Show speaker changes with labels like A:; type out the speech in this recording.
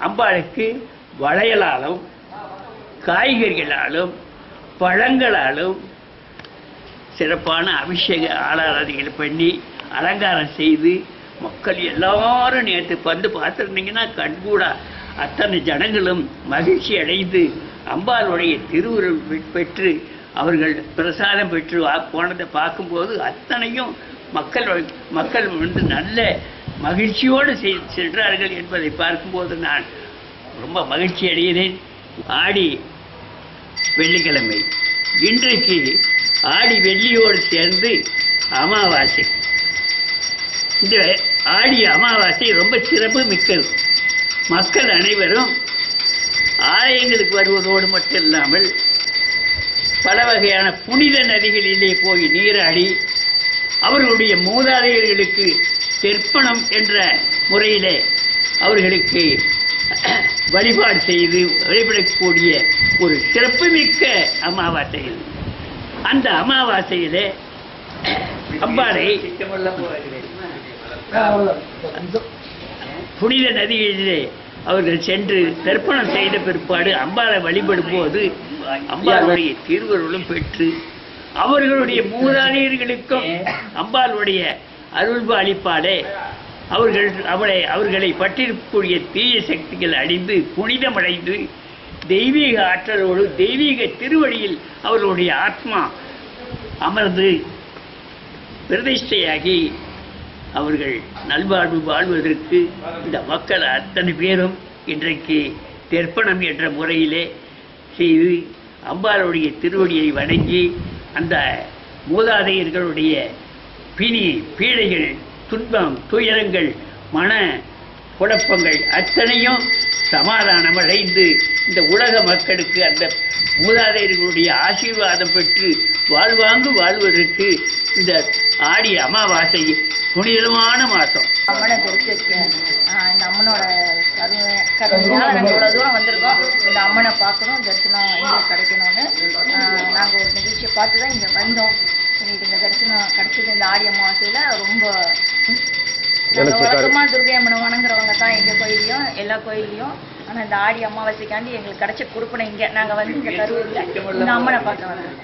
A: அம்பாளுக்கு வளையலாலும் காய்கறிகளாலும் பழங்களாலும் சிறப்பான அபிஷேக ஆராதனைகள் பண்ணி அலங்காரம் செய்து மக்கள் எல்லாரும் நேற்று வந்து பார்த்துருந்தீங்கன்னா கண்கூடா அத்தனை ஜனங்களும் மகிழ்ச்சி அடைந்து அம்பாளுடைய திருவுருள் பெற்று அவர்கள் பிரசாதம் பெற்று வா- போனதை பார்க்கும்போது அத்தனையும் மக்கள் மக்கள் வந்து நல்ல மகிழ்ச்சியோடு செய்- சென்றார்கள் என்பதை பார்க்கும்போது நான் ரொம்ப மகிழ்ச்சி அடைகிறேன். ஆடி வெள்ளிக்கிழமை. இன்றைக்கு ஆடி வெள்ளியோடு சேர்ந்து அமாவாசை. இந்த ஆடி அமாவாசை ரொம்ப சிறப்பு மிக்கது. மக்கள் அனைவரும் ஆலயங்களுக்கு வருவதோடு மட்டும் இல்லாமல் பல வகையான புனித நதிகளிலே போய் நீராடி அவர்களுடைய மூதாதையர்களுக்கு தெர்ப்பணம் என்ற முறையிலே அவர்களுக்கு வழிபாடு செய்து வழிபடக்கூடிய ஒரு சிறப்புமிக்க அமாவாசை அந்த அமாவாசையிலே அம்பாளை புனித நதிகளிலே அவர்கள் சென்று தர்ப்பணம் செய்த பிற்பாடு அம்பாளை வழிபடும் போது அம்பாளுடைய திருவருளும் பெற்று அவர்களுடைய மூதாதையர்களுக்கும் அம்பாளுடைய அருள்பு அளிப்பாலே அவர்கள் அவளை அவர்களை பற்றிருக்கக்கூடிய தீய சக்திகள் அழிந்து புனிதமடைந்து தெய்வீக ஆற்றலோடு தெய்வீக திருவழியில் அவர்களுடைய ஆத்மா அமர்ந்து பிரதிஷ்டையாகி அவர்கள் நல்வாழ்வு வாழ்வதற்கு இந்த மக்கள் அத்தனை பேரும் இன்றைக்கு தெர்ப்பணம் என்ற முறையிலே செய்து அம்பாளுடைய திருவடியை வணங்கி அந்த மூதாதையர்களுடைய பிணி பீடைகள் துன்பம் துயரங்கள் மன குழப்பங்கள் அத்தனையும் சமாதானம் அடைந்து இந்த உலக மக்களுக்கு அந்த மூதாதையர்களுடைய ஆசீர்வாதம் பெற்று வாழ்வாங்கு வாழ்வதற்கு இந்த ஆடி அமாவாசை புனிதமான மாதம்.
B: அம்மனை தெரிஞ்சிருக்கேன் இந்த அம்மனோட கருணை கருணையால் நாங்கள் இவ்வளோ தூரம் வந்திருக்கோம். இந்த அம்மனை பார்க்கணும் தரிசனம் எங்களுக்கு கிடைக்கணும்னு. நாங்கள் ஒரு நிகழ்ச்சியை பார்த்து தான் இங்கே வந்தோம். எங்களுக்கு இந்த தரிசனம் கிடைச்சது இந்த ஆடி அமாவாசையில் ரொம்ப வழக்கமாக துர்கை அம்மனை வணங்குறவங்க தான் எங்கள் கோயிலையும் எல்லா கோயிலையும். ஆனால் இந்த ஆடி அமாவாசைக்காண்டி எங்களுக்கு கிடைச்ச கொடுப்பனை இங்கே. நாங்கள் வந்து இந்த கரூரில் இந்த அம்மனை பார்க்க வந்தோம்.